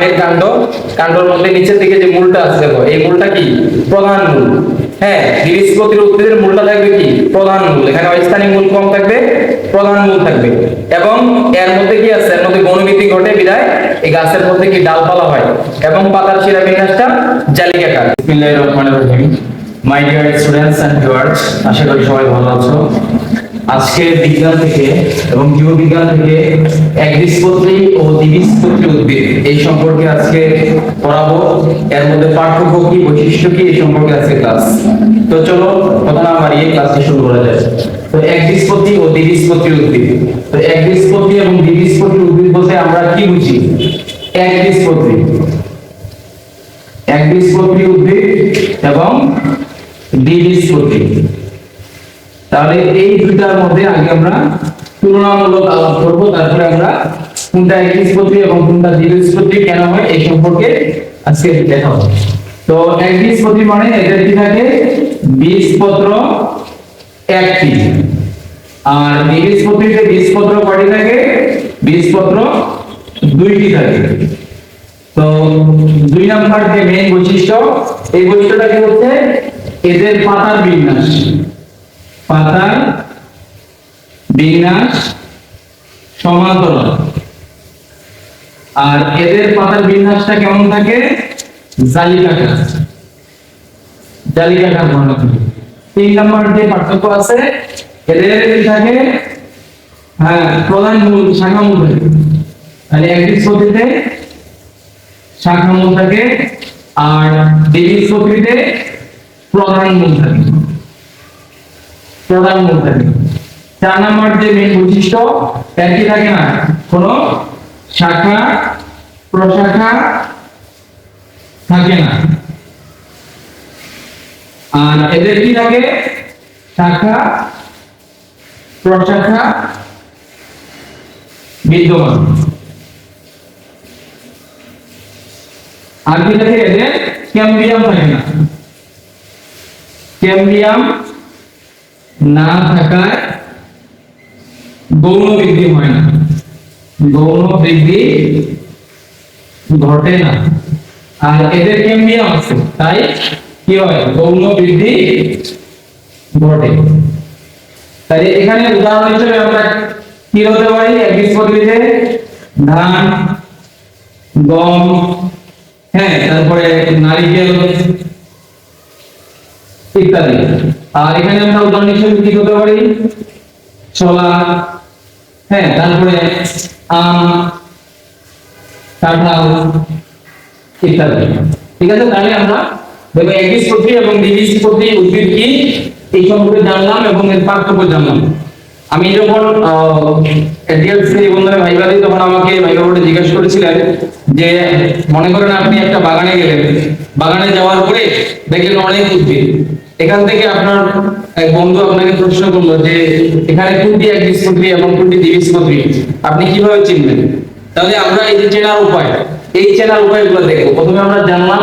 আমের কাণ্ড, কাণ্ডর মধ্যে নিচের দিকে যে মূলটা আছে, দেখো, এই মূলটা কি? প্রধান মূল। হ্যাঁ দ্বিবীজপত্রী উদ্ভিদের মূলটা থাকবে কি? প্রধান মূল। এখানে অস্থানিক মূল কম থাকবে, প্রধান মূল থাকবে। এবং এর মধ্যে কি আছে? এর মধ্যে বনবৃদ্ধি ঘটে বিদায়। এই গাছের মধ্যে কি ডালপালা হয়? এবং পাতার শিরা বিন্যাসটা জালিকাকার। বিসমিল্লাহির রহমানির রহিম। My dear students and viewers আশা করি সবাই ভালো আছো। আজকে বিজ্ঞান থেকে এবং জীববিজ্ঞান থেকে একবীজপত্রী ও দ্বিবীজপত্রী উদ্ভিদ। এই সম্পর্কে আজকে পড়াবো। এর মধ্যে পার্থক্য কি, বৈশিষ্ট্য কি, এই সম্পর্কে আজকে ক্লাস তো চলো কথা না বাড়িয়ে ক্লাসটি শুরু করা যায় তো একবীজপত্রী ও দ্বিবীজপত্রী উদ্ভিদ। তো একবীজপত্রী এবং দ্বিবীজপত্রী উদ্ভিদ বলতে আমরা কি বুঝি একবীজপত্রী একবীজপত্রী উদ্ভিদ এবং দ্বিবীজপত্রী তাহলে এই দুইটার মধ্যে আগে আমরা তুলনামূলক আলাপ করব, তারপরে আমরা কোনটা একবীজপত্রী এবং কোনটা দ্বিবীজপত্রী কেন হয় এই সম্পর্কে আজকে দেখা হবে। তো একবীজপত্রী মানে এদের কি থাকে? বীজপত্র একটি। আর দ্বিবীজপত্রীতে বীজপত্র কয়টি থাকে? বীজপত্র দুইটি থাকে। তো দুই নাম্বার যে মেইন বৈশিষ্ট্য, এই বৈশিষ্ট্যটা কি হচ্ছে? এদের পাতার বিন্যাস। পাতার বিন্যাস সমান্তরাল। আর এদের পাতার বিন্যাসটা কেমন থাকে? জালিকাকার জালিকাকার বর্ণ থাকে তিন নম্বর যে পার্থক্য আছে, এদের থাকে হ্যাঁ প্রধান মূল শাখা মূল থাকে। তাহলে একবীজপত্রীতে শাখা মূল থাকে, আর দ্বিবীজপত্রীতে প্রধান মূল থাকে। প্রধান থাকে। চার নম্বর যে মেন বৈশিষ্ট্য কি থাকে না? কোনো শাখা, প্রশাখা থাকে না। আর এদের কি থাকে? শাখা, প্রশাখা বিদ্যমান। আর কি থাকে? এদের ক্যাম্বিয়াম থাকে না। ক্যাম্বিয়াম না থাকায় গৌণ বৃদ্ধি হয় না। গৌণ বৃদ্ধি ঘটে না। আর এদের ক্যাম্বিয়াম আছে তাই কি হয়? গৌণ বৃদ্ধি ঘটে। তাই এখানে উদাহরণ হিসেবে আমরা কি হতে পারি? একবীজপত্রীতে ধান, গম হ্যাঁ তারপরে নারিকেল ইত্যাদি। আর এখানে আমরা উদাহরণ হিসেবে কি করতে পারি? ছোলা হ্যাঁ তারপরে আম, কাঁঠাল ইত্যাদি। ঠিক আছে, তাহলে আমরা দেখো একবীজপত্রী এবং দ্বিবীজপত্রী উদ্ভিদ কি? এই সম্পর্কে জানলাম এবং এর পার্থক্য জানলাম। আমি যখন ডিএলসি নিবন্ধনে ভাইবা তখন আমাকে ভাইবা বোর্ডে জিজ্ঞেস করেছিলেন যে, মনে করেন আপনি একটা বাগানে গেলেন। বাগানে যাওয়ার পরে দেখলেন অনেক উদ্ভিদ। এখান থেকে আপনার এক বন্ধু আপনাকে প্রশ্ন করল যে, এখানে কোনটি একবীজপত্রী এবং কোনটি দ্বিবীজপত্রী আপনি কীভাবে চিনবেন? তাহলে আমরা এই চেনার উপায়, এই চেনার উপায়গুলো দেখব। প্রথমে আমরা জানলাম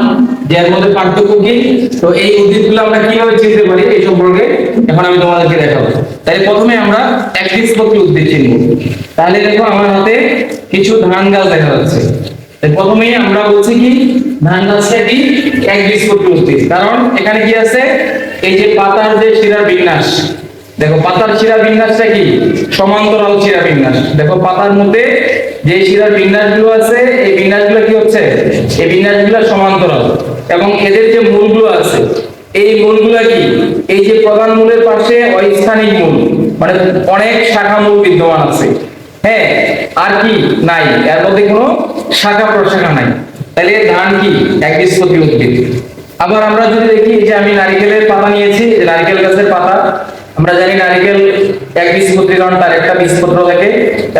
যে এর মধ্যে পার্থক্য কি। তো এই উদ্ভিদগুলো আমরা কীভাবে চিনতে পারি এই সম্পর্কে এখন আমি তোমাদেরকে দেখাবো। তাই প্রথমে আমরা এক একবীজপত্রী উদ্ভিদ চিনব। তাহলে দেখো আমার হাতে কিছু ধান গাছ দেখা যাচ্ছে। তাই প্রথমেই আমরা বলছি কি, ধান গাছটা কি? এক একবীজপত্রী উদ্ভিদ। কারণ এখানে কি আছে? এই যে পাতার যে শিরার বিন্যাস, দেখো পাতার শিরা বিন্যাসটা কি? সমান্তরাল শিরা বিন্যাস। দেখো পাতার মধ্যে যে শিরার বিন্যাসগুলো আছে, এই বিন্যাসগুলো কি হচ্ছে? এই বিন্যাসগুলো সমান্তরাল। এবং এদের যে মূলগুলো আছে, এই মূলগুলো কি? এই যে প্রধান মূলের পাশে অস্থানিক মূল মানে অনেক শাখা মূল বিদ্যমান আছে। হ্যাঁ আর কি? নাই। এর মধ্যে কোনো শাখা প্রশাখা নাই। তাহলে ধান কি? একবীজপত্রী উদ্ভিদ। আবার আমরা যদি দেখি যে আমি নারিকেলের পাতা নিয়েছি যে গাছের পাতা, আমরা জানি নারিকেল এক বীজপত্রী কারণ তার একটা বীজপত্র থাকে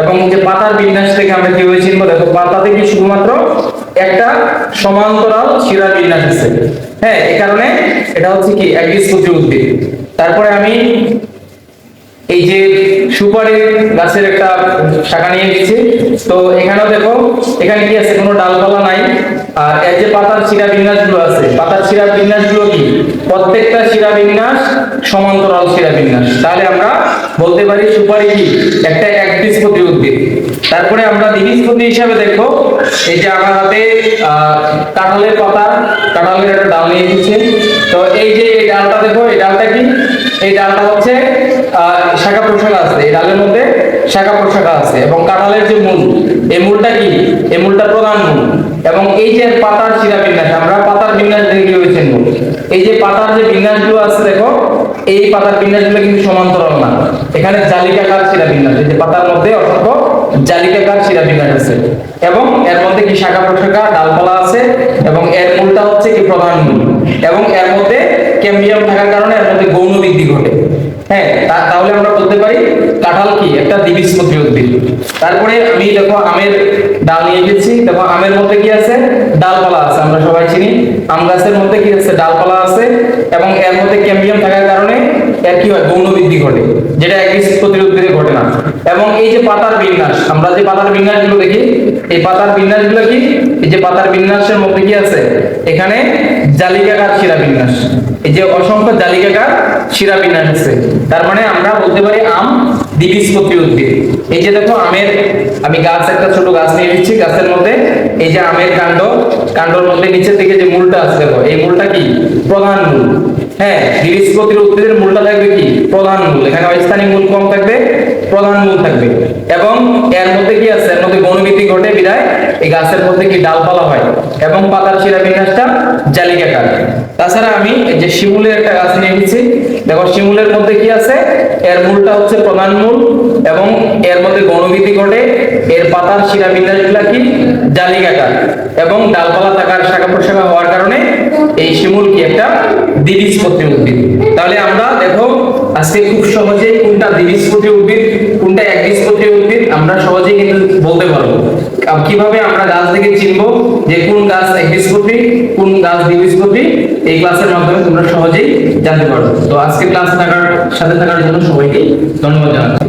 এবং যে পাতার বিন্যাস থেকে আমরা কীভাবে চিনবো দেখো পাতা থেকে শুধুমাত্র একটা সমান্তরাল শিরা বিন্যাস আছে। হ্যাঁ এই কারণে এটা হচ্ছে কি, এক বীজপত্রী উদ্ভিদ। তারপরে আমি এই যে সুপারি গাছের একটা শাখা নিয়ে এসেছি তো এখানেও দেখো, এখানে কি আছে? কোনো ডালপালা নাই। আর এই যে পাতার শিরা বিন্যাসগুলো আছে, পাতার শিরা বিন্যাসগুলো কি? প্রত্যেকটা শিরা বিন্যাস সমান্তরাল শিরা বিন্যাস। তাহলে আমরা বলতে পারি সুপারি কি? একটা একবীজপত্রী উদ্ভিদ তারপরে আমরা দ্বিবীজপত্রী হিসাবে দেখো এই যে আমার হাতে কাঁঠালের পাতা, কাঁঠালের একটা ডাল নিয়ে এসেছে। তো এই যে এই ডালটা দেখো, এই ডালটা কি? এই ডালটা হচ্ছে শাখা প্রশাখা আছে। এই ডালের মধ্যে শাখা প্রশাখা আছে এবং কাঁঠালের যে মূল, এই মূলটা কি? এই মূলটা প্রধান মূল। এবং এই যে পাতার শিরা বিন্যাস, আমরা পাতার বিন্যাস দেখে কি হয়েছে মূল। এই যে পাতার যে বিন্যাসগুলো আছে দেখো, এই পাতার বিন্যাসগুলো কিন্তু সমান্তরাল না। এখানে জালিকা জালিকাকার শিরা বিন্যাস, এই যে পাতার মধ্যে অসংখ্য জালিকাকার শিরা বিন্যাস আছে এবং এর মধ্যে কি শাখা প্রশাখা, ডালপালা আছে? এবং এর মূলটা হচ্ছে কি প্রধান মূল। এবং এর মধ্যে ক্যাম্বিয়াম থাকার কারণে এর মধ্যে গৌণ বৃদ্ধি ঘটে। হ্যাঁ তাহলে আমরা বলতে পারি, কাঁঠাল কি? একটা দ্বিবীজপত্রী উদ্ভিদ তারপরে আমি দেখো আমের ডাল নিয়ে গেছি দেখো আমের মধ্যে কি আছে? ডালপালা আছে, আমরা সবাই চিনি। আম গাছের মধ্যে কি আছে? ডালপালা আছে। এবং এর মধ্যে ক্যাম্বিয়াম থাকার কি হয়? গৌণ বৃদ্ধি ঘটে, যেটা একবীজপত্রী উদ্ভিদে ঘটে না। এবং এই যে পাতার বিন্যাস, আমরা যে পাতার বিন্যাসগুলো দেখি, এই পাতার বিন্যাসগুলো কি? এই যে পাতার বিন্যাসের মধ্যে কি আছে? এখানে জালিকাকার শিরা বিন্যাস। এই যে অসংখ্য জালিকাকার শিরা বিন্যাস আছে। তার মানে আমরা বলতে পারি আম দ্বিবীজপত্রী উদ্ভিদ এই যে দেখো আমের, আমি গাছ, একটা ছোট গাছ নিয়ে নিচ্ছি, গাছের মধ্যে এই যে আমের কাণ্ড, কাণ্ডর মধ্যে নিচের দিকে যে মূলটা আছে দেখো, এই মূলটা কি? প্রধান মূল। হ্যাঁ দ্বিবীজপত্রী উদ্ভিদের মূলটা থাকবে কি? প্রধান মূল। এখানে অস্থানিক মূল কম থাকবে, প্রধান মূল থাকবে। এবং এর মধ্যে কি আছে? এর মধ্যে বনবৃদ্ধি ঘটে, বিদায়। এই গাছের মধ্যে কি ডালপালা হয়? এবং পাতার শিরা বিন্যাসটা জালিকাকার তাছাড়া আমি যে শিমুলের একটা গাছ নিয়ে এসেছি দেখো, শিমুলের মধ্যে কি আছে? এর মূলটা হচ্ছে প্রধান মূল এবং এর মধ্যে গণবৃদ্ধি ঘটে। এর পাতার শিরা বিন্যাসগুলা কি? জালিকাকার এবং ডালপালা থাকার শাখা প্রশাখা হওয়ার কারণে এই শিমুল কি একটা দ্বিবীজপত্রী উদ্ভিদ। তাহলে আমরা দেখো, আজকে খুব সহজেই কোনটা দ্বিবীজপত্রী উদ্ভিদ, কোনটা একবীজপত্রী উদ্ভিদ, আমরা সহজেই কিন্তু বলতে পারব। কীভাবে আমরা গাছ থেকে চিনব যে কোন গাছ একবীজপত্রী, কোন গাছ দ্বিবীজপত্রী, এই ক্লাসের মাধ্যমে তোমরা সহজেই জানতে পারবে। তো আজকে ক্লাস থাকার সাথে থাকার জন্য সবাইকে ধন্যবাদ জানাচ্ছি।